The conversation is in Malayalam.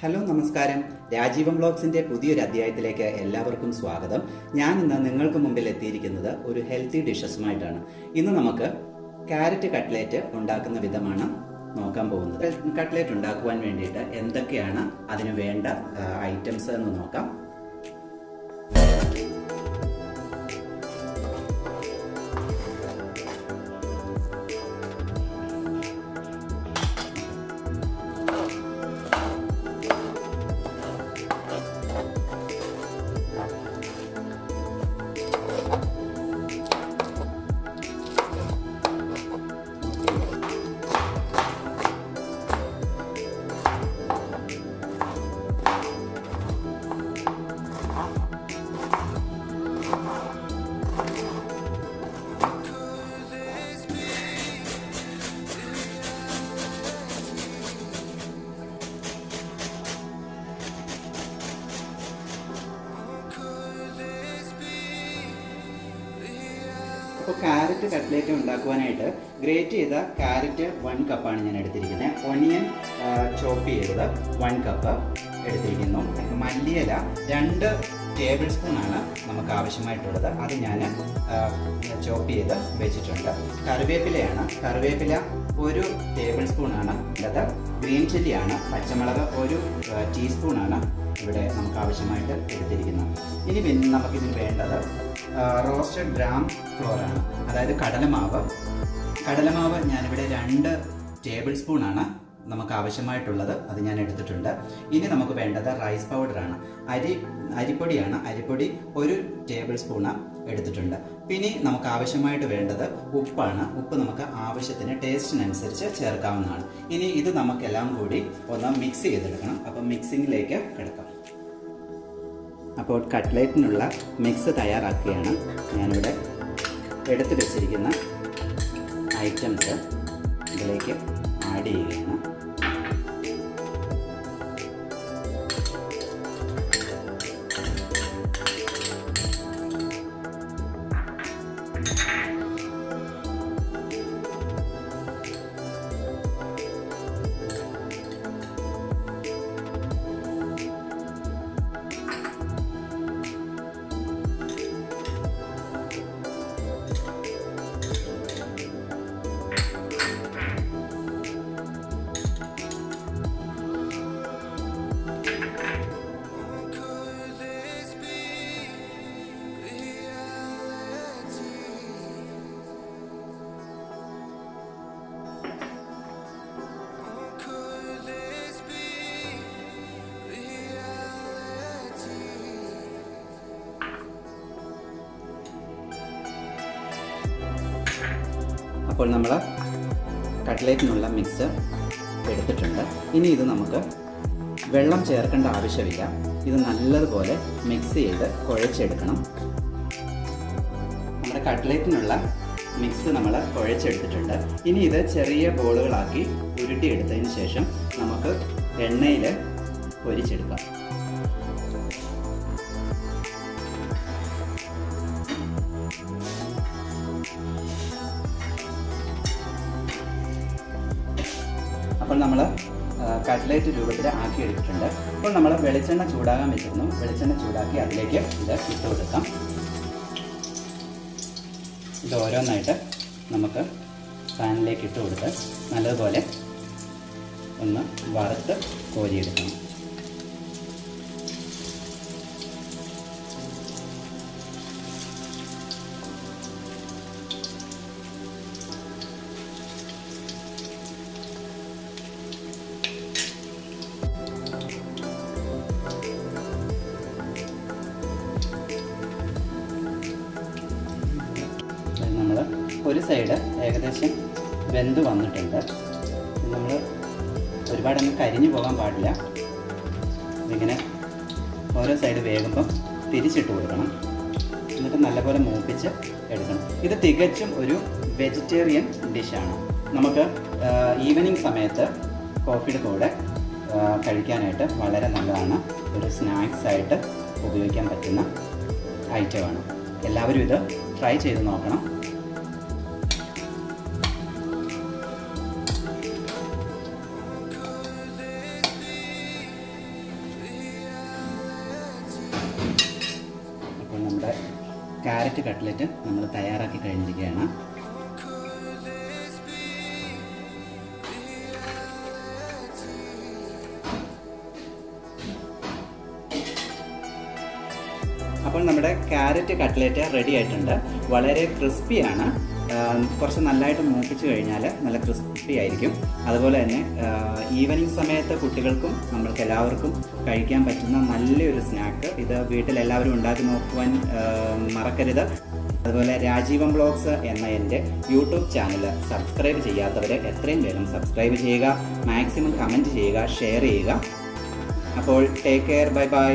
ഹലോ നമസ്കാരം. രാജീവം ബ്ലോഗ്സിന്റെ പുതിയൊരു അധ്യായത്തിലേക്ക് എല്ലാവർക്കും സ്വാഗതം. ഞാൻ ഇന്ന് നിങ്ങൾക്ക് മുമ്പിൽ എത്തിയിരിക്കുന്നത് ഒരു ഹെൽത്തി ഡിഷസുമായിട്ടാണ്. ഇന്ന് നമുക്ക് ക്യാരറ്റ് കട്ട്ലേറ്റ് ഉണ്ടാക്കുന്ന വിധമാണ് നോക്കാൻ പോകുന്നത്. കട്ട്ലേറ്റ് ഉണ്ടാക്കുവാൻ വേണ്ടിയിട്ട് എന്തൊക്കെയാണ് അതിന് വേണ്ട ഐറ്റംസ് എന്ന് നോക്കാം. അപ്പോൾ കാരറ്റ് കട്ട്ലേറ്റ് ഉണ്ടാക്കുവാനായിട്ട് ഗ്രേറ്റ് ചെയ്ത കാരറ്റ് വൺ കപ്പാണ് ഞാൻ എടുത്തിരിക്കുന്നത് ഒണിയൻ ചോപ്പ് ചെയ്തത് വൺ കപ്പ് എടുത്തിരിക്കുന്നു. മല്ലിയില രണ്ട് ടേബിൾ സ്പൂണാണ് നമുക്ക് ആവശ്യമായിട്ടുള്ളത്. അത് ഞാൻ ചോപ്പ് ചെയ്ത് വെച്ചിട്ടുണ്ട്. കറിവേപ്പിലയാണ്. കറിവേപ്പില ഒരു ടേബിൾ സ്പൂണാണ് ഉള്ളത്. ഗ്രീൻ ചില്ലിയാണ്. പച്ചമുളക് ഒരു ടീസ്പൂണാണ് ഇവിടെ നമുക്ക് ആവശ്യമായിട്ട് എടുത്തിരിക്കുന്നത്. ഇനി പിന്നെ നമുക്കിതിന് വേണ്ടത് റോസ്റ്റഡ് ഗ്രാം ഫ്ലോറാണ് അതായത് കടലമാവ്. കടലമാവ് ഞാനിവിടെ രണ്ട് ടേബിൾ സ്പൂണാണ് നമുക്ക് ആവശ്യമായിട്ടുള്ളത് അത് ഞാൻ എടുത്തിട്ടുണ്ട്. ഇനി നമുക്ക് വേണ്ടത് റൈസ് പൗഡറാണ് അരി അരിപ്പൊടിയാണ്. അരിപ്പൊടി ഒരു ടേബിൾ സ്പൂണ് എടുത്തിട്ടുണ്ട്. പിന്നെ നമുക്ക് ആവശ്യമായിട്ട് വേണ്ടത് ഉപ്പാണ്. ഉപ്പ് നമുക്ക് ആവശ്യത്തിന് ടേസ്റ്റിനനുസരിച്ച് ചേർക്കാവുന്നതാണ്. ഇനി ഇത് നമുക്കെല്ലാം കൂടി ഒന്ന് മിക്സ് ചെയ്തെടുക്കണം. അപ്പം മിക്സിങ്ങിലേക്ക് കിടക്കാം. അപ്പോൾ കട്ട്ലേറ്റിനുള്ള മിക്സ് തയ്യാറാക്കുകയാണ്. ഞാനിവിടെ എടുത്തു വെച്ചിരിക്കുന്ന ഐറ്റംസ് ഇതിലേക്ക് ആഡ് ചെയ്യുകയാണ്. അപ്പോൾ നമ്മൾ കട്ട്ലേറ്റിനുള്ള മിക്സ് എടുത്തിട്ടുണ്ട്. ഇനി ഇത് നമുക്ക് വെള്ളം ചേർക്കേണ്ട ആവശ്യമില്ല. ഇത് നല്ലതുപോലെ മിക്സ് ചെയ്ത് കുഴച്ചെടുക്കണം. നമ്മുടെ കട്ട്ലേറ്റിനുള്ള മിക്സ് നമ്മൾ കുഴച്ചെടുത്തിട്ടുണ്ട്. ഇനി ഇത് ചെറിയ ബോളുകളാക്കി ഉരുട്ടിയെടുത്തതിന് ശേഷം നമുക്ക് എണ്ണയിൽ പൊരിച്ചെടുക്കാം. നമ്മൾ കട്ട്ലേറ്റ് രൂപത്തിൽ ആക്കി എടുത്തിട്ടുണ്ട്. അപ്പോൾ നമ്മൾ വെളിച്ചെണ്ണ ചൂടാകാൻ വെച്ചിരുന്നു. വെളിച്ചെണ്ണ ചൂടാക്കി അതിലേക്ക് ഇത് ഇട്ട് കൊടുക്കാം. ഇത് ഓരോന്നായിട്ട് നമുക്ക് പാനിലേക്ക് ഇട്ട് കൊടുത്ത് നല്ലതുപോലെ ഒന്ന് വറുത്ത് കോരിയെടുക്കണം. ഒരു സൈഡ് ഏകദേശം വെന്ത് വന്നിട്ടുണ്ട്. നമ്മൾ ഒരുപാടൊന്നും കരിഞ്ഞു പോകാൻ പാടില്ല. ഇങ്ങനെ ഓരോ സൈഡ് വേകുമ്പം തിരിച്ചിട്ട് കൊടുക്കണം. എന്നിട്ട് നല്ലപോലെ മൂപ്പിച്ച് എടുക്കണം. ഇത് തികച്ചും ഒരു വെജിറ്റേറിയൻ ഡിഷാണ് നമുക്ക് ഈവനിങ് സമയത്ത് കോഫിയുടെ കൂടെ കഴിക്കാനായിട്ട് വളരെ നല്ലതാണ്. ഒരു സ്നാക്സ് ആയിട്ട് ഉപയോഗിക്കാൻ പറ്റുന്ന ഐറ്റമാണ് എല്ലാവരും ഇത് ട്രൈ ചെയ്ത് നോക്കണം. ക്യാരറ്റ് കട്ട്ലറ്റ് നമ്മൾ തയ്യാറാക്കി കഴിഞ്ഞിരിക്കുകയാണ്. അപ്പോൾ നമ്മുടെ ക്യാരറ്റ് കട്ട്ലറ്റ് റെഡി ആയിട്ടുണ്ട്. വളരെ ക്രിസ്പിയാണ്. കുറച്ച് നല്ലതായിട്ട് മൂപ്പിച്ച് കഴിഞ്ഞാൽ നല്ല ക്രിസ്പി ആയിരിക്കും. അതുപോലെ തന്നെ ഈവനിങ് സമയത്ത് കുട്ടികൾക്കും നമ്മൾക്ക് എല്ലാവർക്കും കഴിക്കാൻ പറ്റുന്ന നല്ലൊരു സ്നാക്ക്. ഇത് വീട്ടിൽ എല്ലാവരും ഉണ്ടാക്കി നോക്കുവാൻ മറക്കരുത്. അതുപോലെ രാജീവം ബ്ലോഗ്സ് എന്ന എന്റെ യൂട്യൂബ് ചാനൽ സബ്സ്ക്രൈബ് ചെയ്യാത്തവർ എത്രയും വേഗം സബ്സ്ക്രൈബ് ചെയ്യുക മാക്സിമം കമന്റ് ചെയ്യുക ഷെയർ ചെയ്യുക. അപ്പോൾ ടേക്ക് കെയർ ബൈ ബൈ